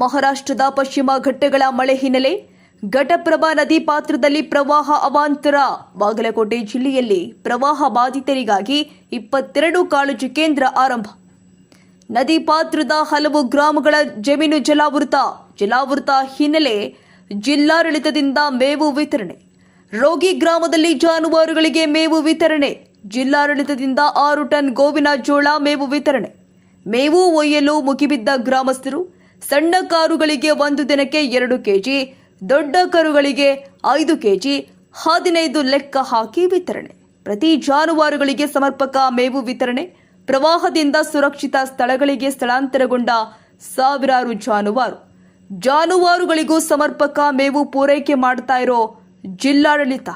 ಮಹಾರಾಷ್ಟ್ರದ ಪಶ್ಚಿಮ ಘಟ್ಟಗಳ ಮಳೆ ಹಿನ್ನೆಲೆ ಘಟಪ್ರಭಾ ನದಿ ಪಾತ್ರದಲ್ಲಿ ಪ್ರವಾಹ ಅವಾಂತರ. ಬಾಗಲಕೋಟೆ ಜಿಲ್ಲೆಯಲ್ಲಿ ಪ್ರವಾಹ ಬಾಧಿತರಿಗಾಗಿ ಇಪ್ಪತ್ತೆರಡು ಕಾಳಜಿ ಕೇಂದ್ರ ಆರಂಭ. ನದಿ ಪಾತ್ರದ ಹಲವು ಗ್ರಾಮಗಳ ಜಮೀನು ಜಲಾವೃತ. ಜಲಾವೃತ ಹಿನ್ನೆಲೆ ಜಿಲ್ಲಾಡಳಿತದಿಂದ ಮೇವು ವಿತರಣೆ. ರೋಗಿ ಗ್ರಾಮದಲ್ಲಿ ಜಾನುವಾರುಗಳಿಗೆ ಮೇವು ವಿತರಣೆ. ಜಿಲ್ಲಾಡಳಿತದಿಂದ ಆರು ಟನ್ ಗೋವಿನ ಜೋಳ ಮೇವು ವಿತರಣೆ. ಮೇವು ಒಯ್ಯಲು ಮುಗಿಬಿದ್ದ ಗ್ರಾಮಸ್ಥರು ಸಣ್ಣ ಕಾರುಗಳಿಗೆ ಒಂದು ದಿನಕ್ಕೆ ಎರಡು ಕೆಜಿ, ದೊಡ್ಡ ಕರುಗಳಿಗೆ ಐದು ಕೆಜಿ, ಹದಿನೈದು ಲೆಕ್ಕ ಹಾಕಿ ವಿತರಣೆ. ಪ್ರತಿ ಜಾನುವಾರುಗಳಿಗೆ ಸಮರ್ಪಕ ಮೇವು ವಿತರಣೆ, ಪ್ರವಾಹದಿಂದ ಸುರಕ್ಷಿತ ಸ್ಥಳಗಳಿಗೆ ಸ್ಥಳಾಂತರಗೊಂಡ ಸಾವಿರಾರು ಜಾನುವಾರು. ಜಾನುವಾರುಗಳಿಗೂ ಸಮರ್ಪಕ ಮೇವು ಪೂರೈಕೆ ಮಾಡ್ತಾ ಇರೋ ಜಿಲ್ಲಾಡಳಿತ.